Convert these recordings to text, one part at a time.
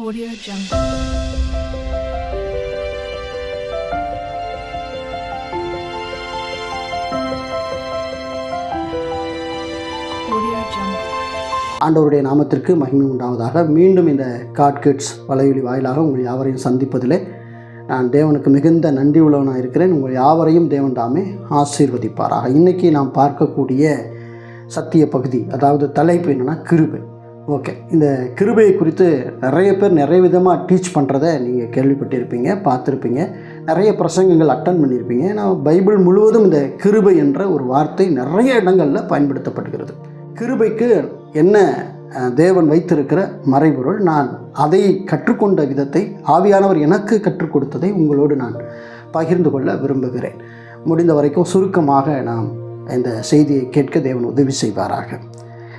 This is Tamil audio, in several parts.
Audio Jungle. ஆண்டவருடைய நாமத்திற்கு மகிமை உண்டாவதாக. மீண்டும் இந்த காட்கிட்ஸ் வலையொலி வாயிலாக உங்கள் யாவரையும் சந்திப்பதிலே நான் தேவனுக்கு மிகுந்த நன்றி உள்ளவனாக இருக்கிறேன். உங்கள் யாவரையும் தேவன் தாமே ஆசீர்வதிப்பாராக. இன்றைக்கி நாம் பார்க்கக்கூடிய சத்திய பகுதி அதாவது தலைப்பு என்னென்னா கிருபை. ஓகே. இந்த கிருபையை குறித்து நிறைய பேர் நிறைய விதமாக டீச் பண்ணுறத நீங்கள் கேள்விப்பட்டிருப்பீங்க பார்த்துருப்பீங்க. நிறைய பிரசங்கங்கள் அட்டன் பண்ணியிருப்பீங்க நான் பைபிள் முழுவதும் இந்த கிருபை என்ற ஒரு வார்த்தை நிறைய இடங்களில் பயன்படுத்தப்படுகிறது. கிருபைக்கு என்ன தேவன் வைத்திருக்கிற மறைபொருள் நான் அதை கற்றுக்கொண்ட விதத்தை ஆவியானவர் எனக்கு கற்றுக் கொடுத்ததை உங்களோடு நான் பகிர்ந்து கொள்ள விரும்புகிறேன். முடிந்த வரைக்கும் சுருக்கமாக நாம் இந்த செய்தியை கேட்க தேவன் உதவி செய்வாராக.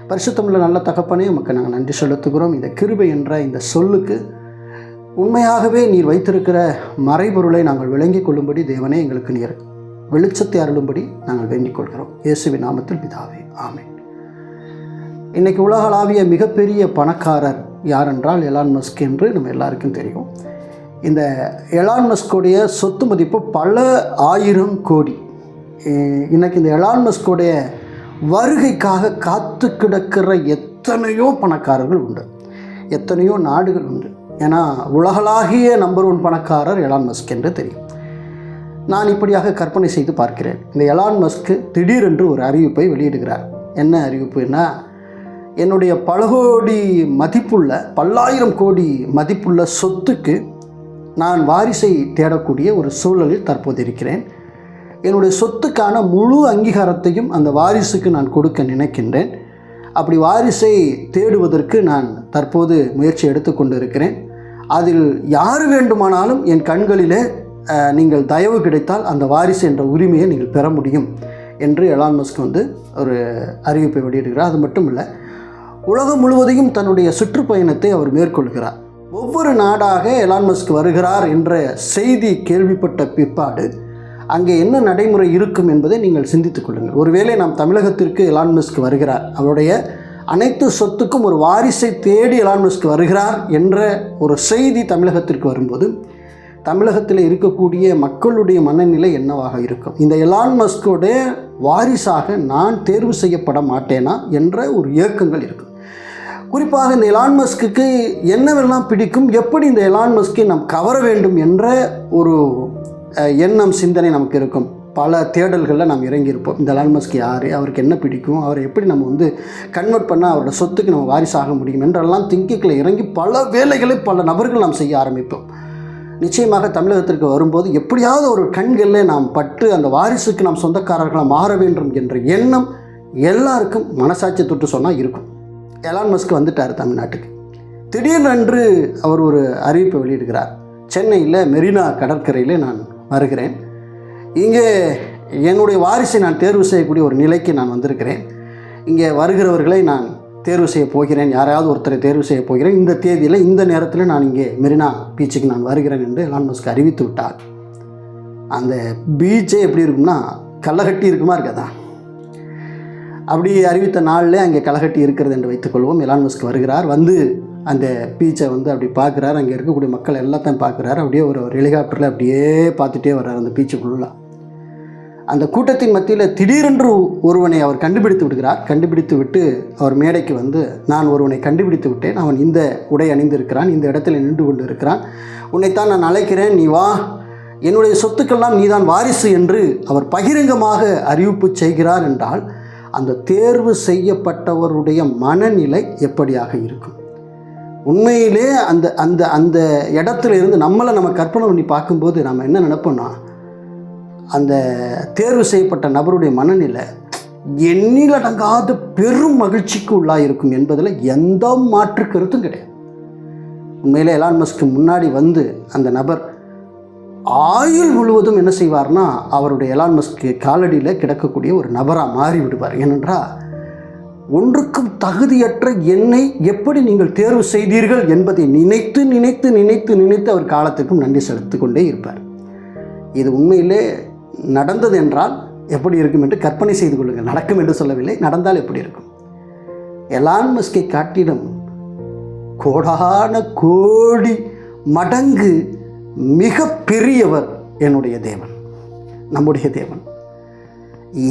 பரிசுத்தமுள்ள நல்ல தகப்பனே உமக்கு நாங்கள் நன்றி செலுத்துகிறோம். இந்த கிருபை என்ற இந்த சொல்லுக்கு உண்மையாகவே நீர் வைத்திருக்கிற மறைபொருளை நாங்கள் விளங்கிக் கொள்ளும்படி தேவனே எங்களுக்கு நீர் வெளிச்சத்தை அருளும்படி நாங்கள் வேண்டிக் கொள்கிறோம். இயேசுவின் நாமத்தில் பிதாவே ஆமே இன்றைக்கி உலகளாவிய மிகப்பெரிய பணக்காரர் யார் என்றால் எலான் மஸ்க் என்று நம்ம எல்லாருக்கும் தெரியும். இந்த எலான் மஸ்கோடைய சொத்து மதிப்பு பல ஆயிரம் கோடி. இன்றைக்கி இந்த எலான் மஸ்கோடைய வருகைக்காக காத்து கிடக்கிற எத்தனையோ பணக்காரர்கள் உண்டு. எத்தனையோ நாடுகள் உண்டு. ஏன்னா உலகளாகிய நம்பர் ஒன் பணக்காரர் எலான் மஸ்க் என்று தெரியும். நான் இப்படியாக கற்பனை செய்து பார்க்கிறேன். இந்த எலான் மஸ்க்கு திடீரென்று ஒரு அறிவிப்பை வெளியிடுகிறார். என்ன அறிவிப்புன்னா என்னுடைய பல கோடி மதிப்புள்ள பல்லாயிரம் கோடி மதிப்புள்ள சொத்துக்கு நான் வாரிசை தேடக்கூடிய ஒரு சூழலில் தற்போது இருக்கிறேன். என்னுடைய சொத்துக்கான முழு அங்கீகாரத்தையும் அந்த வாரிசுக்கு நான் கொடுக்க நினைக்கின்றேன். அப்படி வாரிசை தேடுவதற்கு நான் தற்போது முயற்சி எடுத்துக்கொண்டு இருக்கிறேன் அதில் யார் வேண்டுமானாலும் என் கண்களிலே நீங்கள் தயவு கிடைத்தால் அந்த வாரிசு என்ற உரிமையை நீங்கள் பெற முடியும் என்று எலான் மஸ்க் வந்து ஒரு அறிவிப்பை வெளியிடுகிறார். அது மட்டும் இல்லை உலகம் முழுவதையும் தன்னுடைய சுற்றுப்பயணத்தை அவர் மேற்கொள்கிறார். ஒவ்வொரு நாடாக எலான் மஸ்க் வருகிறார் என்ற செய்தி கேள்விப்பட்ட பிற்பாடு அங்கே என்ன நடைமுறை இருக்கும் என்பதை நீங்கள் சிந்தித்துக் கொள்ளுங்கள். ஒருவேளை நாம் தமிழகத்திற்கு எலான் மஸ்க் வருகிறார். அவருடைய அனைத்து சொத்துக்கும் ஒரு வாரிசை தேடி எலான் மஸ்க் வருகிறார் என்ற ஒரு செய்தி தமிழகத்திற்கு வரும்போது தமிழகத்தில் இருக்கக்கூடிய மக்களுடைய மனநிலை என்னவாக இருக்கும்? இந்த எலான் மஸ்கோடைய வாரிசாக நான் தேர்வு செய்யப்பட மாட்டேனா என்ற ஒரு இயக்கங்கள் இருக்கும். குறிப்பாக இந்த எலான் மஸ்க்கு என்னவெல்லாம் பிடிக்கும்? எப்படி இந்த எலான் மஸ்கை நாம் கவர வேண்டும் என்ற ஒரு எண்ணம் சிந்தனை நமக்கு இருக்கும். பல தேடல்களில் நாம் இறங்கியிருப்போம். இந்த லான்மஸ்க் யார்? அவருக்கு என்ன பிடிக்கும்? அவரை எப்படி நம்ம வந்து கன்வெர்ட் பண்ணால் அவரோட சொத்துக்கு நம்ம வாரிசாக முடியும் என்றெல்லாம் திங்கிக்கில் இறங்கி பல வேலைகளை பல நபர்கள் நாம் செய்ய ஆரம்பிப்போம். நிச்சயமாக தமிழகத்திற்கு வரும்போது எப்படியாவது ஒரு கண்களில் நாம் பட்டு அந்த வாரிசுக்கு நாம் சொந்தக்காரர்களாக மாற வேண்டும் என்ற எண்ணம் எல்லாருக்கும் மனசாட்சி தொட்டு சொன்னால் இருக்கும். எலான் மஸ்க் வந்துட்டார் தமிழ்நாட்டுக்கு. திடீரென்று அவர் ஒரு அறிவிப்பை வெளியிடுகிறார். சென்னையில் மெரினா கடற்கரையில் நான் வருகிறேன் இங்கே என்னுடைய வாரிசை நான் தேர்வு செய்யக்கூடிய ஒரு நிலைக்கு நான் வந்திருக்கிறேன். இங்கே வருகிறவர்களை நான் தேர்வு செய்ய போகிறேன். யாராவது ஒருத்தரை தேர்வு செய்ய போகிறேன். இந்த தேதியில் இந்த நேரத்தில் நான் இங்கே மெரினா பீச்சுக்கு நான் வருகிறேன் என்று எலான் மஸ்க் அறிவித்து விட்டார். அந்த பீச்சே எப்படி இருக்கும்னா கள்ளகட்டி இருக்குமா இருக்காதா? அப்படி அறிவித்த நாளில் அங்கே களைகட்டி இருக்கிறது என்று வைத்துக்கொள்வோம் எலான் மஸ்க் வருகிறார். வந்து அந்த பீச்சை வந்து அப்படி பார்க்குறாரு அங்கே இருக்கக்கூடிய மக்கள் எல்லாத்தையும் பார்க்குறாரு அப்படியே ஒரு ஒரு ஹெலிகாப்டரில் அப்படியே பார்த்துட்டே வர்றார் அந்த பீச்சுக்குள்ள அந்த கூட்டத்தின் மத்தியில் திடீரென்று ஒருவனை அவர் கண்டுபிடித்து விடுகிறார். கண்டுபிடித்து விட்டு அவர் மேடைக்கு வந்து நான் ஒருவனை கண்டுபிடித்து விட்டேன். அவன் இந்த உடை அணிந்திருக்கிறான். இந்த இடத்துல நின்று கொண்டு இருக்கிறான் உன்னைத்தான் நான் அழைக்கிறேன். நீ வா. என்னுடைய சொத்துக்கெல்லாம் நீதான் வாரிசு என்று அவர் பகிரங்கமாக அறிவிப்பு செய்கிறார் என்றால் அந்த தேர்வு செய்யப்பட்டவருடைய மனநிலை எப்படியாக இருக்கும்? உண்மையிலே அந்த அந்த அந்த இடத்துல இருந்து நம்மளை நம்ம கற்பனை பண்ணி பார்க்கும்போது நம்ம என்ன நினைப்போம்னா அந்த தேர்வு செய்யப்பட்ட நபருடைய மனநிலை எண்ணிலடங்காத பெரும் மகிழ்ச்சிக்கு உள்ளாயிருக்கும் என்பதில் எந்த மாற்று கருத்தும் கிடையாது. உண்மையிலே எலான் மஸ்க்கு முன்னாடி வந்து அந்த நபர் ஆயுள் முழுவதும் என்ன செய்வார்னா அவருடைய எலான் மஸ்க்கு காலடியில் கிடக்கக்கூடிய ஒரு நபராக மாறி விடுவார் ஏனென்றால் ஒன்றுக்கும் தகுதியற்ற என்னை எப்படி நீங்கள் தேர்வு செய்தீர்கள் என்பதை நினைத்து நினைத்து நினைத்து நினைத்து அவர் காலத்துக்கும் நன்றி செலுத்தி கொண்டே இருப்பார். இது உண்மையிலே நடந்தது என்றால் எப்படி இருக்கும் என்று கற்பனை செய்து கொள்ளுங்கள். நடக்கும் என்று சொல்லவில்லை நடந்தால் எப்படி இருக்கும்? எலான் மஸ்கை காட்டிலும் கோடான கோடி மடங்கு மிக பெரியவர் என்னுடைய தேவன் நம்முடைய தேவன்.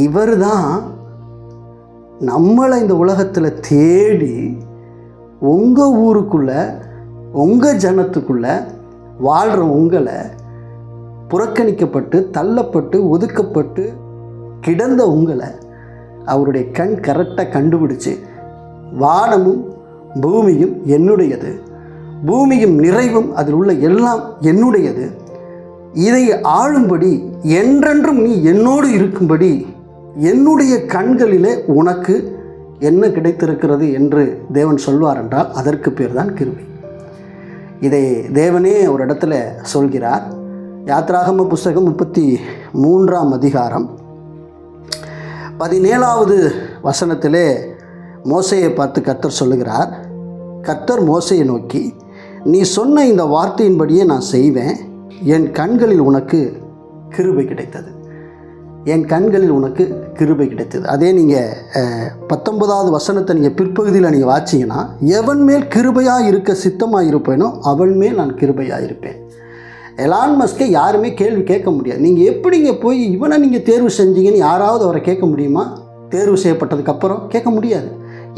இவர் தான் நம்மளை இந்த உலகத்தில் தேடி உங்கள் ஊருக்குள்ளே உங்கள் ஜனத்துக்குள்ளே வாழ்கிற உங்களை புறக்கணிக்கப்பட்டு தள்ளப்பட்டு ஒதுக்கப்பட்டு கிடந்த உங்களை அவருடைய கண் கரெக்டாக கண்டுபிடிச்சு வானமும் பூமியும் என்னுடையது. பூமியும் நிறைவும் அதில் உள்ள எல்லாம் என்னுடையது. இதை ஆளும்படி என்றென்றும் நீ என்னோடு இருக்கும்படி என்னுடைய கண்களிலே உனக்கு என்ன கிடைத்திருக்கிறது என்று தேவன் சொல்வார் என்றால் அதற்கு பேர் தான் கிருபை. இதை தேவனே ஒரு இடத்துல சொல்கிறார். யாத்ராகம புஸ்தகம் முப்பத்தி மூன்றாம் அதிகாரம் பதினேழாவது வசனத்திலே மோசையை பார்த்து கர்த்தர் சொல்லுகிறார். கர்த்தர் மோசையை நோக்கி நீ சொன்ன இந்த வார்த்தையின்படியே நான் செய்வேன். என் கண்களில் உனக்கு கிருபை கிடைத்தது. என் கண்களில் உனக்கு கிருபை கிடைத்தது. அதே நீங்கள் பத்தொன்பதாவது வசனத்தை நீங்கள் பிற்பகுதியில் நீங்கள் வாச்சிங்கன்னா எவன் மேல் கிருபையாக இருக்க சித்தமாக இருப்பேனோ அவன் மேல் நான் கிருபையாக இருப்பேன். எலான் மஸ்கை யாருமே கேள்வி கேட்க முடியாது. நீங்கள் எப்படிங்க போய் இவனை நீங்கள் தேர்வு செஞ்சீங்கன்னு யாராவது அவரை கேட்க முடியுமா? தேர்வு செய்யப்பட்டதுக்கப்புறம் கேட்க முடியாது.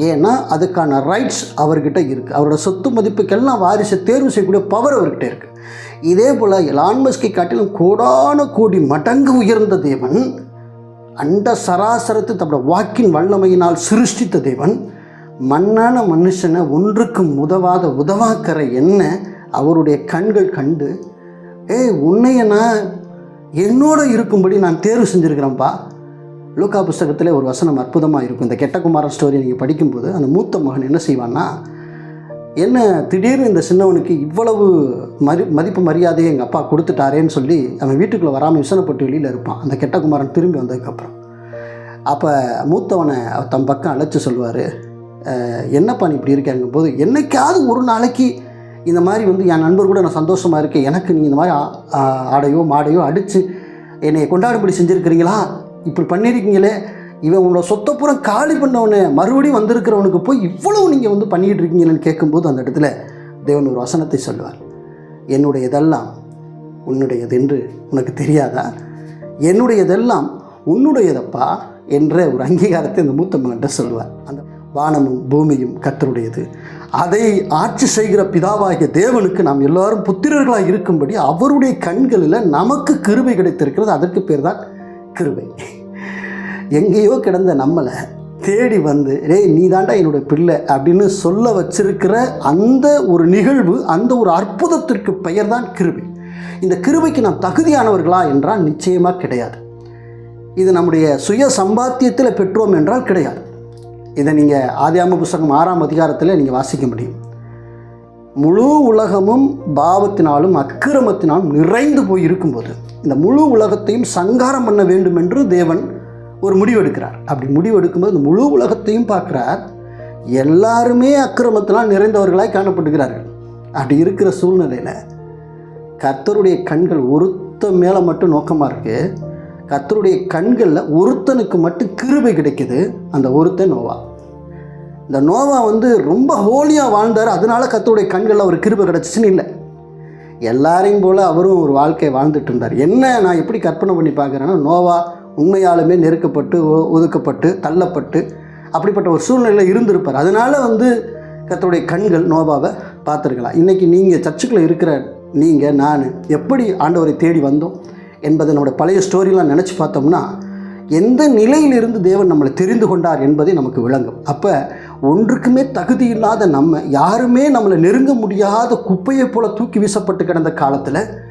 ஏன்னா அதுக்கான ரைட்ஸ் அவர்கிட்ட இருக்குது அவரோட சொத்து மதிப்புக்கெல்லாம் வாரிசை தேர்வு செய்யக்கூடிய பவர் அவர்கிட்ட இருக்குது இதே போல் எலான்மஸ்கை காட்டிலும் கோடான கோடி மடங்கு உயர்ந்த தேவன் அண்ட சராசரத்தை தன்னோட வாக்கின் வல்லமையினால் சிருஷ்டித்த தேவன் மண்ணான மனுஷனை ஒன்றுக்கும் உதவாத உதவாக்கிற என்ன அவருடைய கண்கள் கண்டு ஏய் உன்னைய நான் என்னோட இருக்கும்படி நான் தேர்வு செஞ்சுருக்கிறேன்ப்பா லூக்கா புஸ்தகத்திலே ஒரு வசனம் அற்புதமாக இருக்கும். இந்த கெட்டகுமாரன் ஸ்டோரி நீங்கள் படிக்கும்போது அந்த மூத்த மகன் என்ன செய்வான்னா என்ன திடீர்னு இந்த சின்னவனுக்கு இவ்வளவு மதி மதிப்பு மரியாதையை எங்கள் அப்பா கொடுத்துட்டாரேன்னு சொல்லி அவன் வீட்டுக்குள்ளே வராமல் விசனப்பட்டு வெளியில் இருப்பான். அந்த கெட்டகுமாரன் திரும்பி வந்ததுக்கப்புறம். அப்போ மூத்தவனை அவர் தம் பக்கம் அழைச்சி சொல்லுவார் என்னப்பா நீ இப்படி இருக்கேங்கும் போது என்னைக்காவது ஒரு நாளைக்கு இந்த மாதிரி வந்து என் நண்பர் கூட நான் சந்தோஷமாக இருக்கேன் எனக்கு நீங்கள் இந்த மாதிரி ஆடையோ மாடையோ அடித்து என்னை கொண்டாடுபடி செஞ்சுருக்கிறீங்களா? இப்படி பண்ணியிருக்கீங்களே இவன் உன்னோட சொத்தை பூரா காலி பண்ணவனே மறுபடியும் வந்திருக்கிறவனுக்கு போய் இவ்வளவு நீங்கள் வந்து பண்ணிக்கிட்டு இருக்கீங்கன்னு கேட்கும்போது அந்த இடத்துல தேவன் ஒரு வசனத்தை சொல்லுவார். என்னுடையதெல்லாம் உன்னுடையது என்று உனக்கு தெரியாதா? என்னுடையதெல்லாம் உன்னுடையதப்பா? என்ற ஒரு அங்கீகாரத்தை இந்த மூத்த மகன்கிட்ட சொல்லுவார். அந்த வானமும் பூமியும் கத்தருடையது அதை ஆட்சி செய்கிற பிதாவாகிய தேவனுக்கு நாம் எல்லாரும் புத்திரர்களாக இருக்கும்படி அவருடைய கண்களில் நமக்கு கிருபை கிடைத்திருக்கிறது. அதற்கு பேர் தான் கிருபை. எங்கேயோ கிடந்த நம்மளை தேடி வந்து டேய் நீ தாண்டா என்னோட பிள்ளை அப்படின்னு சொல்ல வச்சிருக்கிற அந்த ஒரு நிகழ்வு அந்த ஒரு அற்புதத்திற்கு பெயர் தான் கிருபை. இந்த கிருபைக்கு நாம் தகுதியானவர்களா என்றால் நிச்சயமாக கிடையாது. இது நம்முடைய சுய சம்பாத்தியத்தில் பெற்றோம் என்றால் கிடையாது. இதை நீங்கள் ஆதியாம புஸ்தகம் ஆறாம் அதிகாரத்தில் நீங்கள் வாசிக்க முடியும். முழு உலகமும் பாவத்தினாலும் அக்கிரமத்தினாலும் நிறைந்து போய் இருக்கும்போது இந்த முழு உலகத்தையும் சங்காரம் பண்ண வேண்டும் என்று தேவன் ஒரு முடிவெடுக்கிறார். அப்படி முடிவெடுக்கும்போது இந்த முழு உலகத்தையும் பார்க்குறார். எல்லாருமே அக்கிரமத்தினால் நிறைந்தவர்களாய் காணப்படுகிறார்கள் அப்படி இருக்கிற சூழ்நிலையில் கர்த்தருடைய கண்கள் ஒருத்த மேலே மட்டும் நோக்கமாக இருக்குது கர்த்தருடைய கண்களில் ஒருத்தனுக்கு மட்டும் கிருபை கிடைக்குது. அந்த ஒருத்தன் நோவா. இந்த நோவா வந்து ரொம்ப ஹோலியாக வாழ்ந்தார். அதனால் கர்த்தருடைய கண்களில் ஒரு கிருபை கிடச்சிச்சின்னு இல்லை. எல்லாரையும் போல் அவரும் ஒரு வாழ்க்கையை வாழ்ந்துட்டு இருந்தார். என்ன நான் எப்படி கற்பனை பண்ணி பார்க்குறேன்னா நோவா உண்மையாலுமே நெருக்கப்பட்டு ஒ- ஒதுக்கப்பட்டு தள்ளப்பட்டு அப்படிப்பட்ட ஒரு சூழ்நிலையில் இருந்திருப்பார். அதனால் வந்து கத்தருடைய கண்கள் நோவாவை பார்த்துருக்கலாம். இன்றைக்கி நீங்கள் சர்ச்சுக்குள்ளே இருக்கிற நீங்கள் நான் எப்படி ஆண்டவரை தேடி வந்தோம் என்பதை நம்முடைய பழைய ஸ்டோரியெலாம் நினச்சி பார்த்தோம்னா எந்த நிலையிலிருந்து தேவன் நம்மளை தெரிந்து கொண்டார் என்பதை நமக்கு விளங்கும். அப்போ ஒன்றுக்குமே தகுதி இல்லாத நம்ம யாருமே நம்மளை நெருங்க முடியாத குப்பையை போல் தூக்கி வீசப்பட்டு கிடந்த காலத்தில்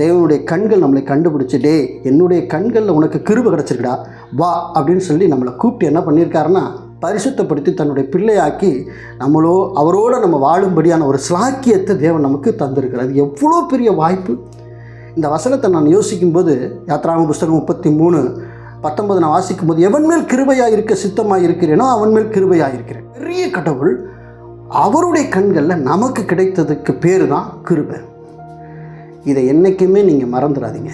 தேவனுடைய கண்கள் நம்மளை கண்டுபிடிச்சு டே என்னுடைய கண்களில் உனக்கு கிருப கிடச்சிருக்குடா வா அப்படின்னு சொல்லி நம்மளை கூப்பிட்டு என்ன பண்ணியிருக்காருன்னா பரிசுத்தப்படுத்தி தன்னுடைய பிள்ளையாக்கி நம்மளோ அவரோடு நம்ம வாழும்படியான ஒரு சிலாக்கியத்தை தேவன் நமக்கு தந்திருக்கிறார். அது எவ்வளோ பெரிய வாய்ப்பு. இந்த வசனத்தை நான் யோசிக்கும்போது யாத்ராம புஸ்தகம் முப்பத்தி மூணு பத்தொன்பது நான் வாசிக்கும் போது எவன் மேல் கிருபையாக இருக்க சித்தமாக இருக்கிறேனோ அவன் மேல் கிருபையாக இருக்கிறேன். பெரிய கடவுள் அவருடைய கண்களில் நமக்கு கிடைத்ததுக்கு பேர் தான் கிருபை. இதை என்றைக்குமே நீங்கள் மறந்துடாதீங்க.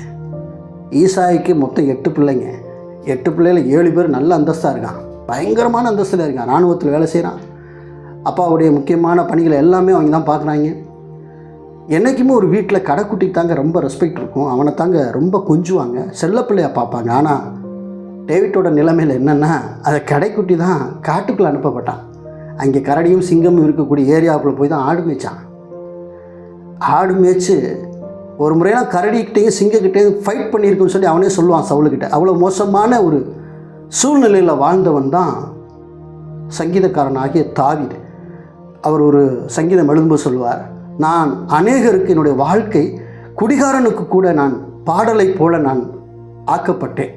ஈசாய்க்கு மொத்தம் எட்டு பிள்ளைங்க. எட்டு பிள்ளைகள் ஏழு பேர் நல்ல அந்தஸ்தாக இருக்கான் பயங்கரமான அந்தஸ்தில் இருக்கான் இராணுவத்தில் வேலை செய்கிறான் அப்பாவுடைய முக்கியமான பணிகளை எல்லாமே அவங்க தான் பார்க்குறாங்க என்றைக்குமே ஒரு வீட்டில் கடைக்குட்டிக்கு தாங்க ரொம்ப ரெஸ்பெக்ட் இருக்கும். அவனை தாங்க ரொம்ப கொஞ்சுவாங்க. செல்லப்பிள்ளையாக பார்ப்பாங்க. ஆனால் டேவிட்டோட நிலைமையில் என்னென்னா அதை கடைக்குட்டி தான் காட்டுக்குள்ளே அனுப்பப்பட்டான். அங்கே கரடியும் சிங்கமும் இருக்கக்கூடிய ஏரியாவுக்குள்ளே போய் தான் ஆடு மேய்ச்சான். ஆடு மேய்ச்சி ஒரு முறையெல்லாம் கரடிக்கிட்டேயும் சிங்கக்கிட்டேயும் ஃபைட் பண்ணியிருக்குன்னு சொல்லி அவனே சொல்லுவான் சவுளுக்கிட்ட அவ்வளோ மோசமான ஒரு சூழ்நிலையில் வாழ்ந்தவன் தான் சங்கீதக்காரனாகிய தாவீது. அவர் ஒரு சங்கீதம் எழுதும்போது சொல்லுவார் நான் அநேகருக்கு என்னுடைய வாழ்க்கை குடிகாரனுக்கு கூட நான் பாடலை போல நான் ஆக்கப்பட்டேன்.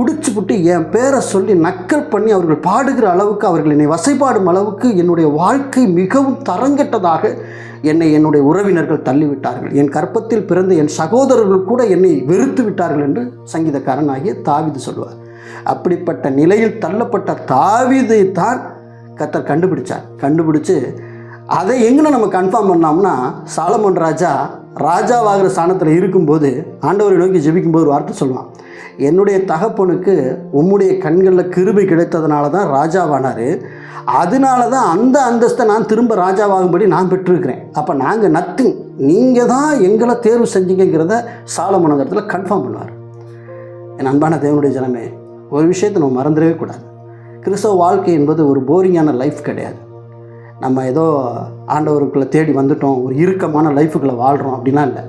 குடிச்சு புட்டு என் பேரை சொல்லி நக்கல் பண்ணி அவர்கள் பாடுகிற அளவுக்கு அவர்கள் என்னை வசைபாடும் அளவுக்கு என்னுடைய வாழ்க்கை மிகவும் தரங்கெட்டதாக என்னை என்னுடைய உறவினர்கள் தள்ளிவிட்டார்கள். என் கற்பத்தில் பிறந்த என் சகோதரர்கள் கூட என்னை வெறுத்து விட்டார்கள் என்று சங்கீதக்காரன் ஆகிய தாவிது சொல்வார். அப்படிப்பட்ட நிலையில் தள்ளப்பட்ட தாவிதை தான் கத்தர் கண்டுபிடிச்சார். கண்டுபிடிச்சு அதை எங்கே நம்ம கன்ஃபார்ம் பண்ணோம்னா சாலமன் ராஜா ராஜாவாகிற ஸ்தானத்தில் இருக்கும்போது ஆண்டவரை நோக்கி ஜெபிக்கும்போது ஒரு வார்த்தை சொல்லுவான். என்னுடைய தகப்பனுக்கு உம்முடைய கண்களில் கிருபை கிடைத்ததுனால தான் ராஜாவானார். அதனால தான் அந்த அந்தஸ்தை நான் திரும்ப ராஜாவாகும்படி நான் பெற்றிருக்கிறேன். அப்போ நாங்கள் நத்திங் நீங்கள் தான் எங்களை தேர்வு செஞ்சீங்கிறத சாலமனங்கிறதுல கன்ஃபார்ம் பண்ணுவார். என் அன்பான தேவனுடைய ஜனமே ஒரு விஷயத்தை நம்ம மறந்துடவே கூடாது. கிறிஸ்தவ வாழ்க்கை என்பது ஒரு போரிங்கான லைஃப் கிடையாது. நம்ம ஏதோ ஆண்டவருக்குள்ளே தேடி வந்துட்டோம் ஒரு இறுக்கமான லைஃபுக்குள்ளே வாழ்கிறோம் அப்படிலாம் இல்லை.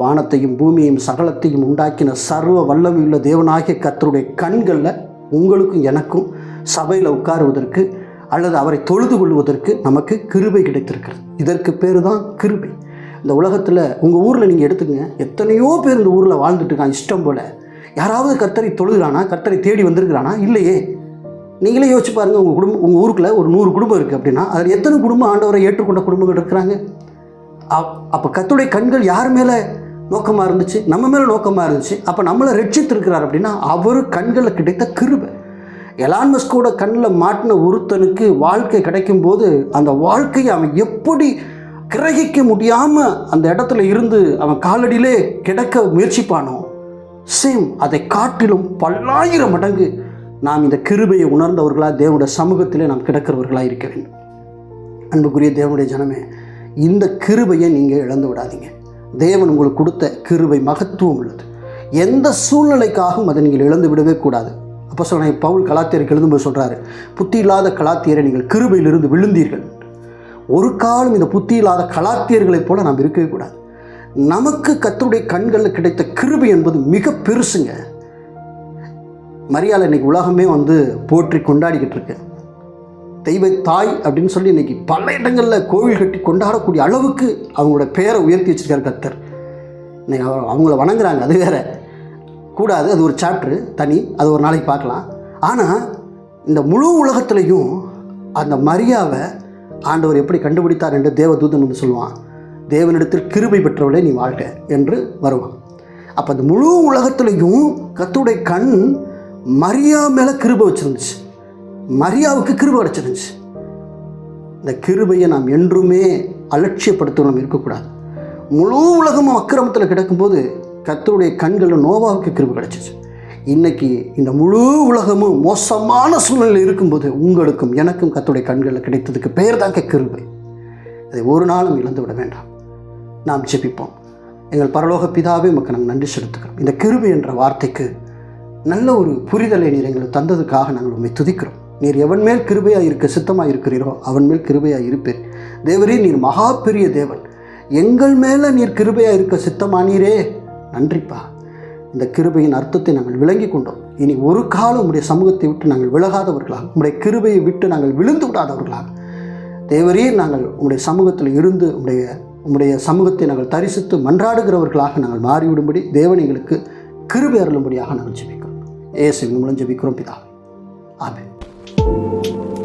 வானத்தையும் பூமியையும் சகலத்தையும் உண்டாக்கின சர்வ வல்லமையுள்ள தேவனாகிய கத்தருடைய கண்களில் உங்களுக்கும் எனக்கும் சபையில் உட்காருவதற்கு அல்லது அவரை தொழுது கொள்வதற்கு நமக்கு கிருபை கிடைத்திருக்கிறது. இதற்கு பேர் தான் கிருபை. இந்த உலகத்தில் உங்கள் ஊரில் நீங்கள் எடுத்துக்கங்க. எத்தனையோ பேர் இந்த ஊரில் வாழ்ந்துட்டுருக்காங்க இஷ்டம் போல். யாராவது கர்த்தரை தொழுகிறானா? கர்த்தரை தேடி வந்திருக்கிறானா? இல்லையே. நீங்களே யோசிச்சு பாருங்கள் உங்கள் குடும்பம் உங்கள் ஊருக்குள்ள ஒரு நூறு குடும்பம் இருக்குது அப்படின்னா அதில் எத்தனை குடும்பம் ஆண்டவரை ஏற்றுக்கொண்ட குடும்பங்கள் இருக்கிறாங்க? அப் அப்போ கத்துடைய கண்கள் யார் மேலே நோக்கமாக இருந்துச்சு நம்ம மேலே நோக்கமாக இருந்துச்சு. அப்போ நம்மளை ரட்சித்திருக்கிறார் அப்படின்னா அவர் கண்களில் கிடைத்த கிருபை. எலான்மஸ்கோட கண்ணில் மாட்டின ஒருத்தனுக்கு வாழ்க்கை கிடைக்கும்போது அந்த வாழ்க்கையை அவன் எப்படி கிரகிக்க முடியாமல் அந்த இடத்துல இருந்து அவன் காலடியிலே கிடக்க முயற்சிப்பானோ சேம் அதை காட்டிலும் பல்லாயிரம் மடங்கு நாம் இந்த கிருபையை உணர்ந்தவர்களாக தேவனுடைய சமூகத்திலே நாம் கிடக்கிறவர்களாக இருக்க வேண்டும். அன்புக்குரிய தேவனுடைய ஜனமே இந்த கிருபையை நீங்கள் இழந்து விடாதீங்க. தேவன் உங்களுக்கு கொடுத்த கிருபை மகத்துவம் உள்ளது. எந்த சூழ்நிலைக்காகவும் அதை நீங்கள் இழந்து விடவே கூடாது. அப்போ சொன்ன பவுல் கலாத்தியருக்கு எழுதும்போது சொல்கிறாரு புத்தி இல்லாத கலாத்தியரை நீங்கள் கிருபையிலிருந்து விழுந்தீர்கள். ஒரு காலம் இந்த புத்தி இல்லாத கலாத்தியர்களைப் போல நாம் இருக்கவே கூடாது. நமக்கு கத்தருடைய கண்களில் கிடைத்த கிருபை என்பது மிக பெருசுங்க. மரியாதை இன்னைக்கு உலகமே வந்து போற்றி கொண்டாடிக்கிட்டு இருக்கு. தெய்வ தாய் அப்படின்னு சொல்லி இன்றைக்கி பல இடங்களில் கோவில் கட்டி கொண்டாடக்கூடிய அளவுக்கு அவங்களோட பேரை உயர்த்தி வச்சுருக்கார் கர்த்தர் இன்றைக்கி அவ- அவங்கள வணங்குறாங்க அது வேற. கூடாது அது ஒரு சாப்டர் தனி அது ஒரு நாளைக்கு பார்க்கலாம். ஆனால் இந்த முழு உலகத்துலேயும் அந்த மரியாவை ஆண்டவர் எப்படி கண்டுபிடித்தார் என்று தேவதூதன் வந்து சொல்லுவான். தேவனிடத்தில் கிருபை பெற்றவளே நீ வாழ்க என்று வருவான். அப்போ அந்த முழு உலகத்துலேயும் கத்துடைய கண் மரியா மேலே கிருபை வச்சுருந்துச்சு. மரியாவுக்கு கிருபை கிடச்சிருந்துச்சு இந்த கிருபையை நாம் என்றுமே அலட்சியப்படுத்தணும் இருக்கக்கூடாது. முழு உலகமும் அக்கிரமத்தில் கிடக்கும்போது கத்தருடைய கண்களில் நோவாவுக்கு கிருபை கிடச்சிச்சு. இன்னைக்கு இந்த முழு உலகமும் மோசமான சூழ்நிலையில் இருக்கும்போது உங்களுக்கும் எனக்கும் கத்துடைய கண்களில் கிடைத்ததுக்கு பெயர் தாங்க கிருபை. அதை ஒரு நாளும் இழந்து விட வேண்டாம். நாம் ஜெபிப்போம். எங்கள் பரலோக பிதாவே உமக்கு நாங்கள் நன்றி செலுத்துக்கிறோம் இந்த கிருபை என்ற வார்த்தைக்கு நல்ல ஒரு புரிதலை நீர் எங்களுக்கு தந்ததுக்காக நாங்கள் உண்மை துதிக்கிறோம். நீர் எவன் மேல் கிருபையாக இருக்க சித்தமாக இருக்கிறீரோ அவன் மேல் கிருபையாக இருப்பீர் தேவரே நீர் மகா பெரிய தேவன். எங்கள் மேலே நீர் கிருபையாக இருக்க சித்தமானீரே. நன்றிப்பா. இந்த கிருபையின் அர்த்தத்தை நாங்கள் விளங்கி கொண்டோம். இனி ஒரு காலம் உடைய சமூகத்தை விட்டு நாங்கள் விலகாதவர்களாக உங்களுடைய கிருபையை விட்டு நாங்கள் விழுந்து விடாதவர்களாக தேவரே நாங்கள் உங்களுடைய சமூகத்தில் இருந்து உடைய உம்முடைய சமூகத்தை நாங்கள் தரிசித்து மன்றாடுகிறவர்களாக நாங்கள் மாறிவிடும்படி தேவன் எங்களுக்கு கிருபை அருளும்படியாக நாங்கள் ஜெபிக்கிறோம். ஏசு மூலம் ஜெபிக்கிறோம் பிதா. Thank you.